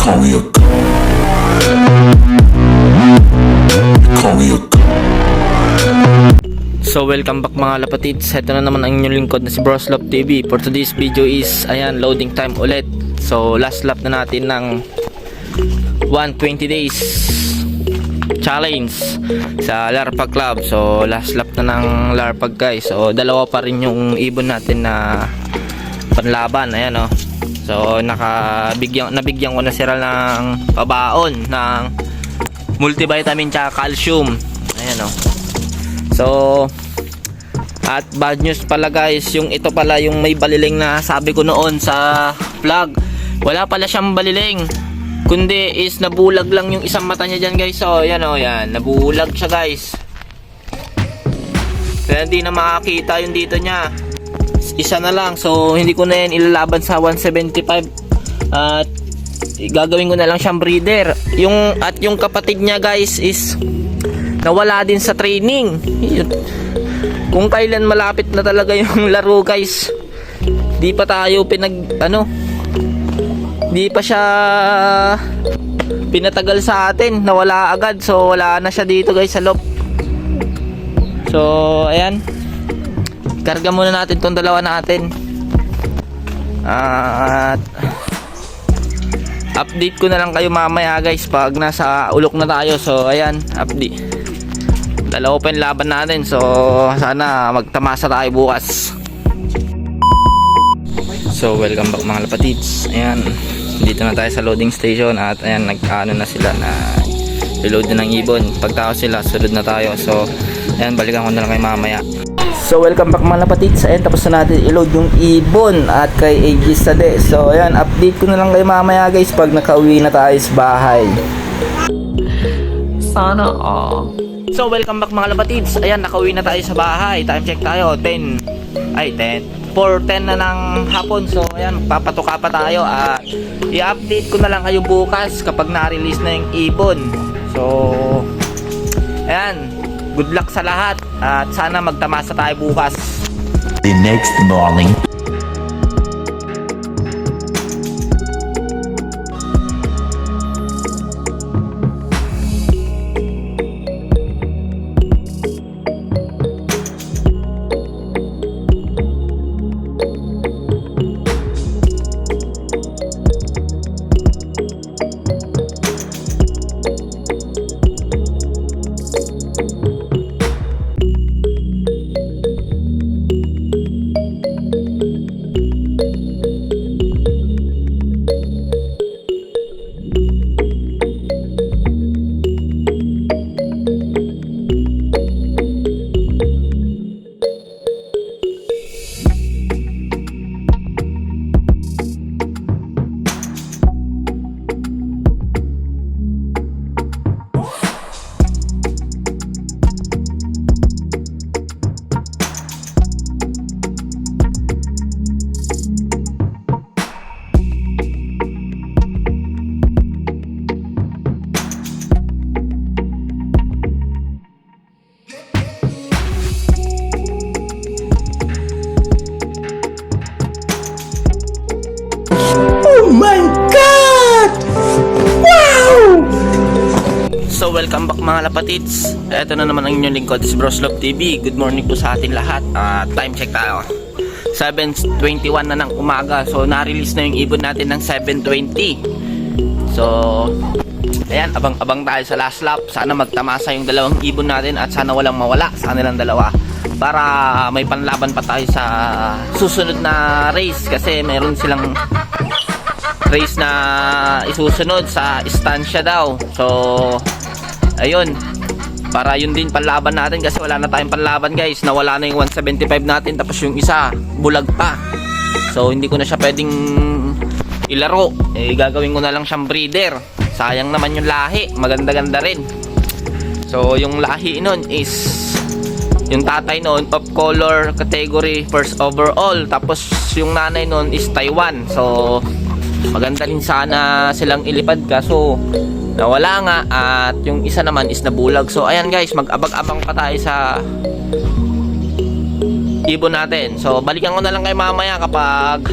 call me a call. So welcome back mga lapatids Ito na naman ang inyong lingkod na si Broslop TV For today's video is Ayan loading time ulit. So last lap na natin ng 120 days Challenge Sa Larpag Club. So last lap na ng Larpag guys. So dalawa pa rin yung ibon natin na Panlaban. Ayan o So nakabigyan, nabigyan ko na sila ng pabaon ng multivitamin tsaka calcium Ayan o So, at bad news pala guys, yung ito pala yung may baliling na sabi ko noon sa vlog. Wala pala siyang baliling. Kundi is nabulag lang yung isang mata niya dyan guys. So, yan o, yan. Nabulag siya guys. Kaya hindi na makakita yung dito niya. Isa na lang. So, hindi ko na yan ilalaban sa 175. At gagawin ko na lang siyang breeder. Yung, at yung kapatid niya guys is nawala din sa training. Kung kailan malapit na talaga yung laro guys. Di pa tayo pinag ano Di pa siya pinatagal sa atin. Nawala agad. So wala na siya dito guys sa loob. So ayan. Karga muna natin tong dalawa natin. At update ko na lang kayo mamaya guys pag nasa ulok na tayo. So ayan, update. Dalawa pa laban natin. So sana magtamasa tayo bukas. So welcome back mga lapatids ayan dito na tayo sa loading station at ayan nagkaano na sila na reload na ng ibon. Pagtapos sila sunod na tayo. So ayan balikan ko na lang kay mamaya So welcome back mga lapatids Ayan tapos na natin i-load yung ibon At kay Aegis Sade. So ayan update ko na lang kayo mamaya guys Pag nakauwi na tayo sa bahay. Sana all. So welcome back mga lapatids Ayan nakauwi na tayo sa bahay. Time check tayo 10 Ay 10 4.10 na ng hapon. So ayan papatuka pa tayo. At i-update ko na lang kayo bukas Kapag na-release na yung ibon. So Good luck sa lahat At sana magtamasa tayo bukas The next morning. Welcome back mga lapatids. Ito na naman ang inyong lingkod si Broslop TV Good morning po sa atin lahat. Ah, Time check tayo. 7.21 na ng umaga. So na-release na yung ibon natin ng 7.20 So Ayan, abang-abang tayo sa last lap. Sana magtamasa yung dalawang ibon natin At sana walang mawala sa kanilang dalawa. Para may panlaban pa tayo sa susunod na race Kasi meron silang race na isusunod sa istansya daw. So, ayun. Para yun din panlaban natin kasi wala na tayong panlaban guys. Nawala na yung 175 natin tapos yung isa bulag pa. So, hindi ko na siya pwedeng ilaro. Eh, gagawin ko na lang siyang breeder. Sayang naman yung lahi. Maganda-ganda rin. So, yung lahi nun is yung tatay noon of color category first overall tapos yung nanay noon is Taiwan so maganda rin sana silang ilipad kaso nawala nga at yung isa naman is nabulag so ayan guys mag-abag-abang pa tayo sa ibon natin so balikan ko na lang kay mamaya kapag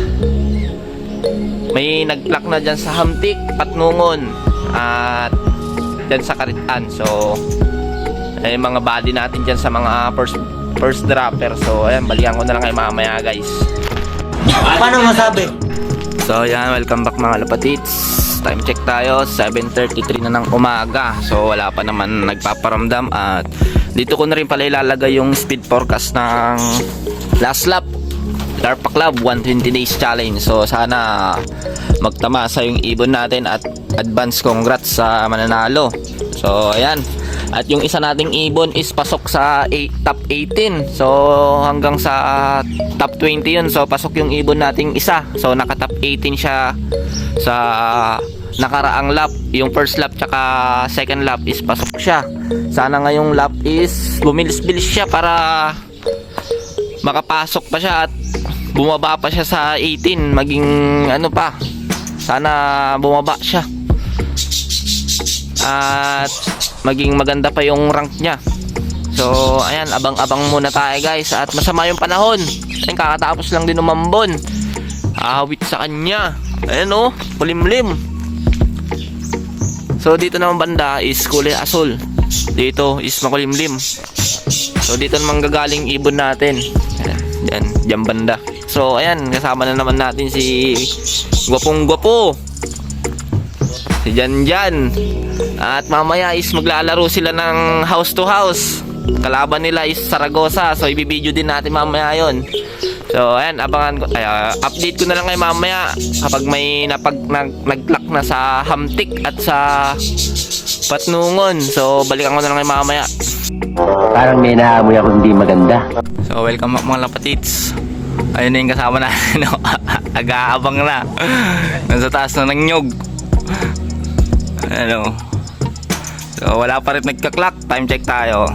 may nag-clock na dyan sa Hamtik, Patnungon, at dyan sa Karitan. So, ay mga body natin dyan sa mga first first dropper. So, ayan, balikan ko na lang kayo mamaya guys. Paano masabi? So, ayan, welcome back mga lapatits. Time check tayo, 7.33 na ng umaga. So, wala pa naman nagpaparamdam at dito ko na rin pala ilalagay yung speed forecast ng last lap. DARPA Club 120 Days Challenge. So, sana magtamasa yung ibon natin at advance congrats sa mananalo. So, ayan. At yung isa nating ibon is pasok sa top 18. So, hanggang sa top 20 yun. So, pasok yung ibon nating isa. So, naka top 18 siya sa nakaraang lap. Yung first lap tsaka second lap is pasok siya. Sana ngayong lap is bumilis-bilis siya para makapasok pa siya at bumaba pa siya sa 18 maging ano pa sana bumaba siya. At maging maganda pa yung rank niya. So ayan abang-abang muna tayo guys. At masama yung panahon. Ayun kakatapos lang din umambon. Ahawit sa kanya. Ayan o pulimlim so dito naman banda is kulay asul dito is makulimlim So dito naman gagaling ibon natin. Ayan, Yan, dyan banda. So ayan, kasama na naman natin si Gwapong Gwapo. Si Jan Jan. At mamaya is maglalaro sila ng house to house. Kalaban nila is Saragosa. So ibibideo din natin mamaya yon. So ayan, abangan ko. Ay, ah, update ko na lang kayo mamaya kapag may napag nag, nag-clock na sa Hamtik at sa Patnungon. So balikan ko na lang kayo mamaya. Parang may naamoy ako hindi maganda. So, welcome back mga lapatits. Ayun na yung kasama natin. No? Aga-abang na. Nasa taas na ng nyog. Ano? So, wala pa rin nagka-clock. Time check tayo.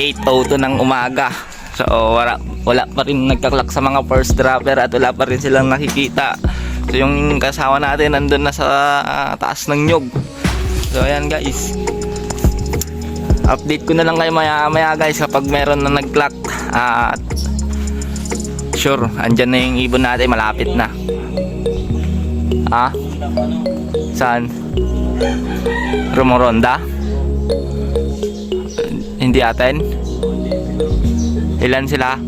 8.02 ng umaga. So, wala, wala pa rin nagka-clock sa mga first dropper at wala pa rin silang nakikita. So, yung kasama natin nandun na sa ah, taas ng nyog. So, ayan guys update ko na lang kayo maya maya guys kapag meron na nag-clock at sure andyan na yung ibon natin malapit na ah saan Rumoronda hindi atin? Ilan sila?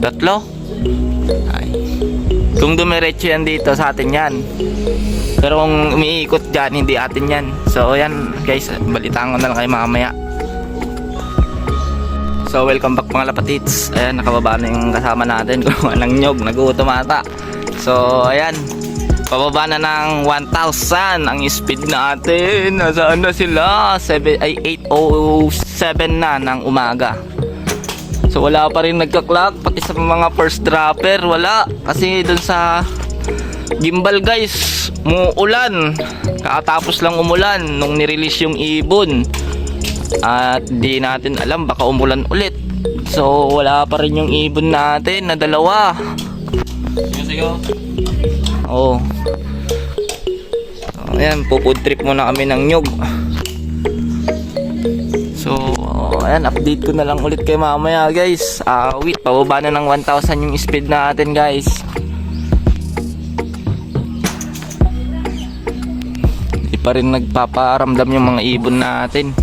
Tatlo? Kung dumiretso yan dito sa atin yan. Pero kung umiikot dyan hindi atin yan. So yan guys balitaan ko na lang kayo mamaya. So welcome back mga lapatits Ayan nakababa na yung kasama natin. Kung anong nyog nagutom ata. So ayan Pababa na ng 1,000 ang speed natin. Nasaan na sila? 7, ay 8.07 na ng umaga. So wala pa rin nagka-clock Pati sa mga first dropper Wala. Kasi dun sa gimbal guys Muulan. Kakatapos lang umulan Nung nirelease yung ibon. At di natin alam baka umulan ulit. So wala pa rin yung ibon natin na dalawa so, ayan pupud trip muna kami ng nyug. So ayan update ko na lang ulit kay mamaya guys. Ah wait pababa na ng 1,000 yung speed natin guys. Di pa rin nagpaparamdam yung mga ibon natin.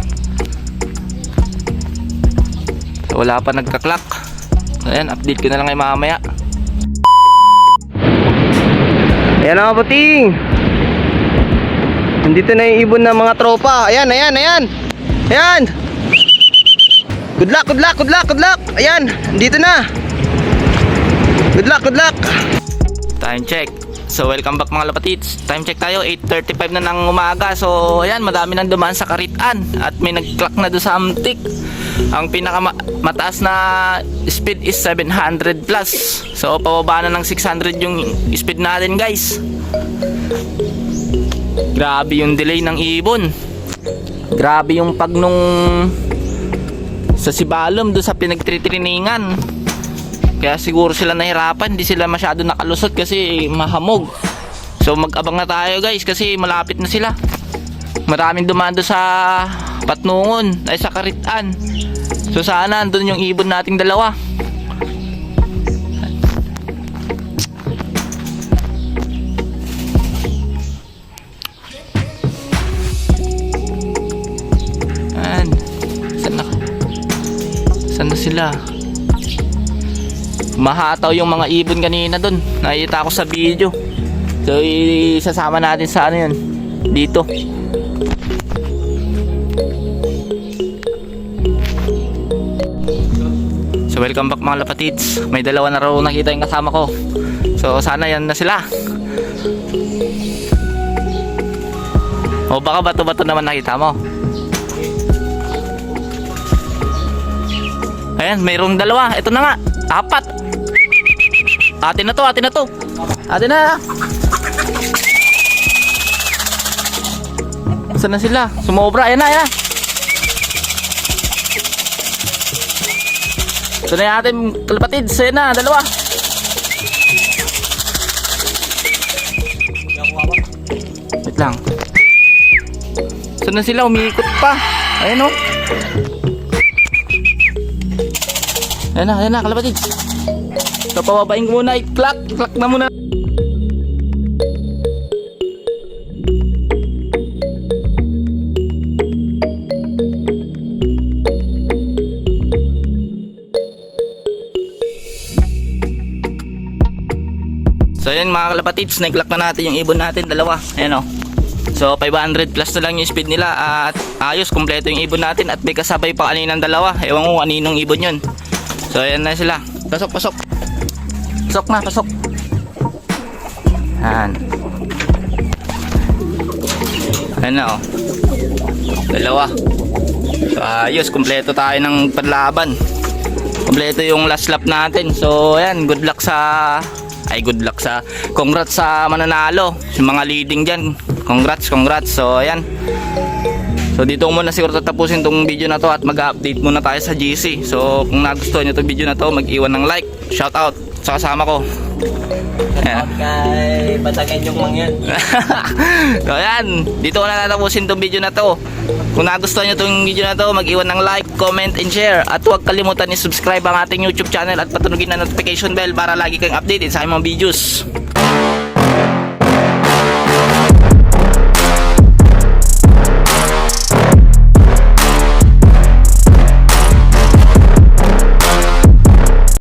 Wala pa nagka-clock. Ayan, update ko na lang kay mamaya. Ayan mga puting. Nandito na yung ibon ng mga tropa. Ayan, ayan, ayan. Ayan. Good luck, good luck, good luck, good luck. Ayan, nandito na. Good luck, good luck. Time check. So, welcome back mga lapatits. Time check tayo, 8.35 na ng umaga. So, ayan, madami nang dumaan sa Karitan. At may nag-clock na doon sa Amtik. Ang pinakamataas na speed is 700 plus. So, pababa na ng 600 yung speed natin, guys. Grabe yung delay ng ibon. Grabe yung pag nung sa Sibalom doon sa pinagtritriningan. Kaya siguro sila nahirapan, hindi sila masyado nakalusot kasi mahamog. So mag-abang na tayo guys kasi malapit na sila. Maraming dumando sa patnungon ay sa karitan. So sana andun yung ibon nating dalawa. Ayan. Saan na? Sila? Mahataw yung mga ibon kanina dun. Nakita ko sa video. So, isasama natin sa ano yun. Dito. So, welcome back mga lapatids. May dalawa na raw nakita yung kasama ko. So, sana yan na sila. O baka bato-bato naman nakita mo. Ayan, mayroong dalawa. Ito na nga. Apat. Atin na to, atin na to. Atin na. Saan na sila? Sumobra. Ayan na, ayan na. Ito na yung ating kalapatids. Ayan na, dalawa. Wait lang. Saan na sila? Umiikot pa. Ayan o. Ayan na, ayan na, kalapatids. So, pababain ko muna. I-clack, clack na muna. So yun mga kalapatids, nag-clock na natin yung ibon natin, dalawa. Ayan o. So 500 plus na lang yung speed nila at ayos, kumpleto yung ibon natin at may kasabay pa kaninang dalawa. Ewan ko kaninong ibon yun. So ayan na sila. Pasok, pasok. Pasok na, pasok. Ayan. Ayan na o. Dalawa. So ayos, kumpleto tayo ng panlaban. Kumpleto yung last lap natin. So ayan, good luck sa ay good luck sa congrats sa mananalo yung mga leading dyan congrats congrats so ayan so dito muna siguro tatapusin tong video na to at mag-update muna tayo sa GC so kung nagustuhan nyo tong video na to mag-iwan ng like shout out sa kasama ko Ayan. Kay Batagan yung mangyan. so ayan, dito ko na tatapusin tong video na to. Kung nagustuhan nyo tong video na to, mag-iwan ng like, comment, and share. At huwag kalimutan i-subscribe ang ating YouTube channel at patunugin na notification bell para lagi kayong updated sa aming mga videos.